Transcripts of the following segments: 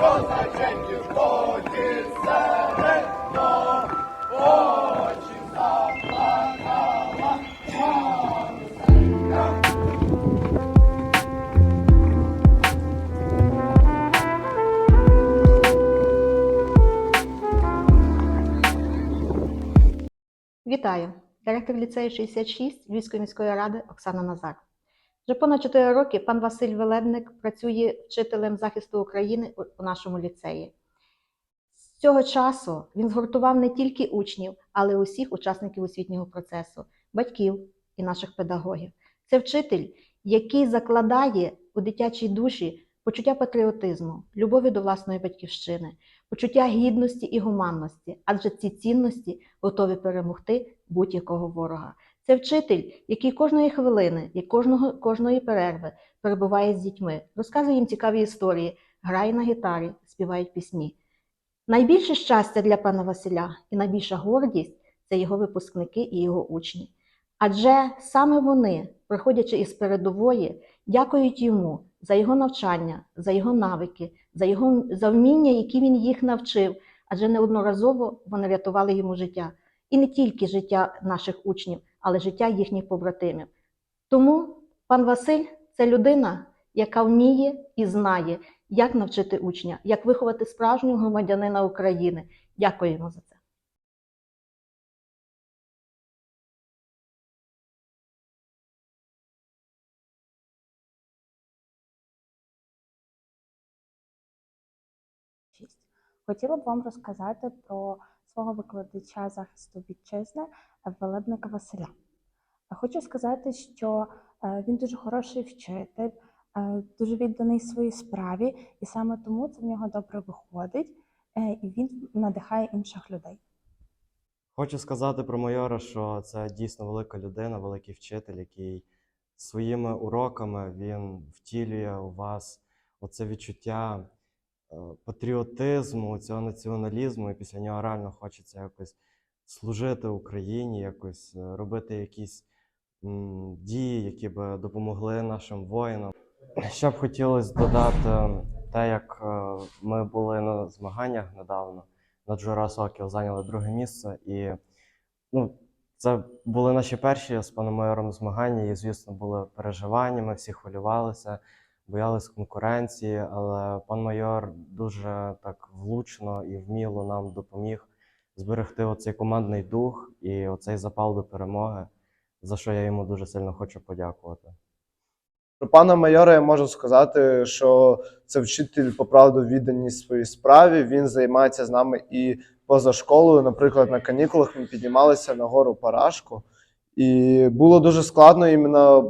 козаченьків ході очі заплакала. Вітаю! Директор ліцею 66 Львівської міської ради Оксана Назар. Вже понад 4 роки пан Василь Велебник працює вчителем захисту України у- нашому ліцеї. З цього часу він згуртував не тільки учнів, але й усіх учасників освітнього процесу, батьків і наших педагогів. Це вчитель, який закладає у дитячій душі почуття патріотизму, любові до власної батьківщини, почуття гідності і гуманності, адже ці цінності готові перемогти будь-якого ворога. Це вчитель, який кожної хвилини і кожного, кожної перерви перебуває з дітьми, розказує їм цікаві історії, грає на гітарі, співає пісні. Найбільше щастя для пана Василя і найбільша гордість це його випускники і його учні. Адже саме вони, приходячи із передової, дякують йому за його навчання, за його навики, за його за вміння, які він їх навчив, адже неодноразово вони рятували йому життя. І не тільки життя наших учнів, але життя їхніх побратимів. Тому пан Василь це людина, яка вміє і знає, як навчити учня, як виховати справжнього громадянина України. Дякуємо за це. Хотіла б вам розказати про свого викладача захисту вітчизни Велебника Василя. Е, Хочу сказати, що е, він дуже хороший вчитель, е, дуже відданий своїй справі, і саме тому це в нього добре виходить, і він надихає інших людей. Хочу сказати про майора, що це дійсно велика людина, великий вчитель, який своїми уроками він втілює у вас оце відчуття патріотизму, цього націоналізму, і після нього реально хочеться якось служити Україні, якось е, робити якісь дії, які би допомогли нашим воїнам. Ще б хотілося додати те, як е, ми були на змаганнях недавно на Джура Сокіл зайняли друге місце. І ну, це були наші перші з паном майором змагання, і, звісно, були переживання, ми всі хвилювалися, боялись конкуренції, але пан майор дуже так влучно і вміло нам допоміг зберегти оцей командний дух і оцей запал до перемоги, за що я йому дуже сильно хочу подякувати. Про пана майора я можу сказати, що це вчитель по правду відданий своїй справі. Він займається з нами і поза школою. Наприклад, на канікулах ми піднімалися на гору Парашку. І було дуже складно іменно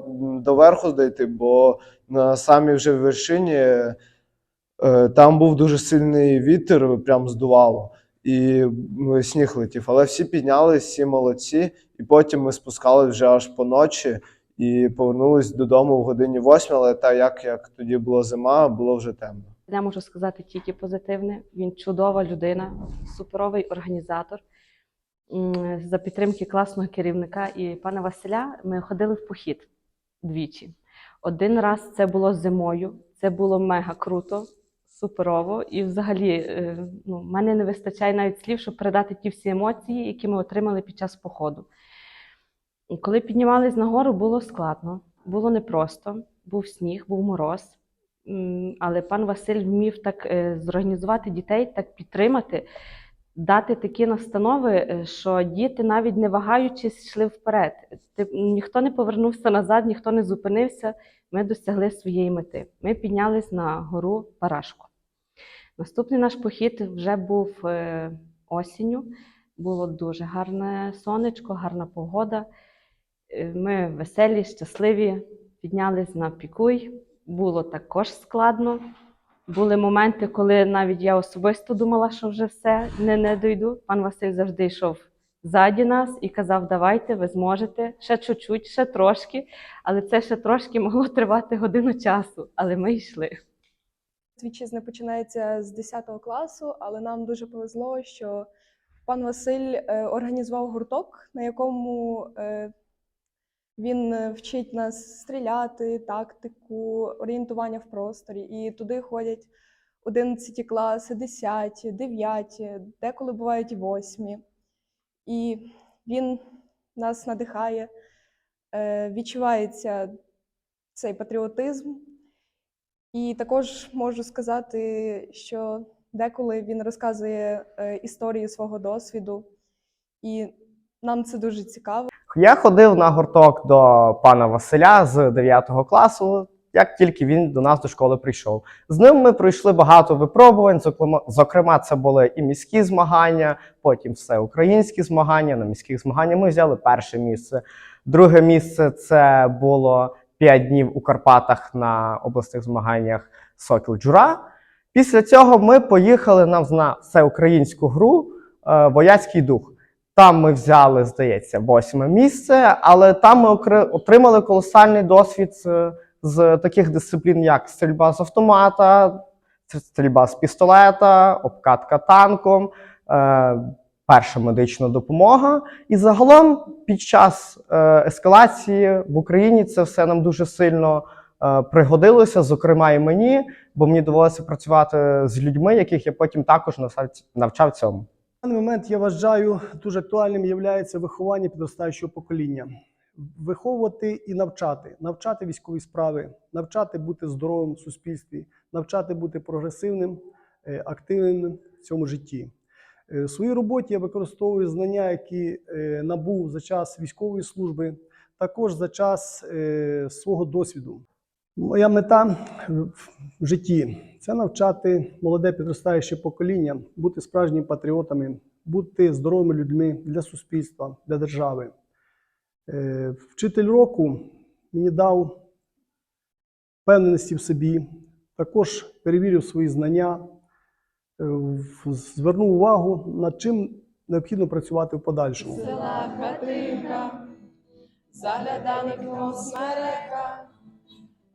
до верху дійти, бо на самій вже вершині е, там був дуже сильний вітер, прям здувало, і сніг летів. Але всі піднялись, всі молодці, і потім ми спускались вже аж по ночі і повернулись додому в годині восьмій, але так як, як тоді була зима, було вже темно. Я можу сказати тільки позитивне. Він чудова людина, суперовий організатор. За підтримки класного керівника і пана Василя ми ходили в похід двічі. Один раз це було зимою, це було мега круто, суперово. І взагалі е, ну, мене не вистачає навіть слів, щоб передати ті всі емоції, які ми отримали під час походу. Коли піднімались нагору, було складно, було непросто, був сніг, був мороз. Але пан Василь вмів так е, зорганізувати дітей, так підтримати, дати такі настанови, е, що діти, навіть не вагаючись, йшли вперед. Ніхто не повернувся назад, ніхто не зупинився. Ми досягли своєї мети. Ми піднялись на гору Парашку. Наступний наш похід вже був е, осінню. Було дуже гарне сонечко, гарна погода. Е, Ми веселі, щасливі, піднялись на пікуй. Було також складно. Були моменти, коли навіть я особисто думала, що вже все, не, не дойду. Пан Василь завжди йшов ззаді нас і казав: давайте, ви зможете, ще чуть-чуть, ще трошки. Але це ще трошки могло тривати годину часу, але ми йшли. Вітчизна починається з 10 класу, але нам дуже повезло, що пан Василь е, організував гурток, на якому е, він е, вчить нас стріляти, тактику, орієнтування в просторі. І туди ходять 11 класи, 10, 9, деколи бувають і 8. І він нас надихає, е, відчувається цей патріотизм. І також можу сказати, що деколи він розказує е, історії свого досвіду, і нам це дуже цікаво. Я ходив на гурток до пана Василя з 9 класу, як тільки він до нас до школи прийшов. З ним ми пройшли багато випробувань. зокрема- це були і міські змагання, потім всеукраїнські змагання. На міських змаганнях ми взяли перше місце. Друге місце це було 5 днів у Карпатах на обласних змаганнях Сокіл Джура. Після цього ми поїхали на всеукраїнську гру е, Вояцький дух. Там ми взяли, здається, восьме місце, але там ми отримали колосальний досвід з, таких дисциплін, як стрільба з автомата, стрільба з пістолета, обкатка танком, е, перша медична допомога. І загалом під час е, ескалації в Україні це все нам дуже сильно е, пригодилося, зокрема і мені, бо мені довелося працювати з людьми, яких я потім також навчав цьому. Даний момент я вважаю дуже актуальним є виховання підростаючого покоління. Виховувати і навчати, навчати військові справи, навчати бути здоровим в суспільстві, навчати бути прогресивним, е, активним в цьому житті. Е, В своїй роботі я використовую знання, які е, набув за час військової служби, також за час свого досвіду. Моя мета в житті це навчати молоде підростаюче покоління бути справжніми патріотами, бути здоровими людьми для суспільства, для держави. Е, Вчитель року мені дав впевненості в собі, також перевірив свої знання, е, звернув увагу, над чим необхідно працювати в подальшому. Села хатинка,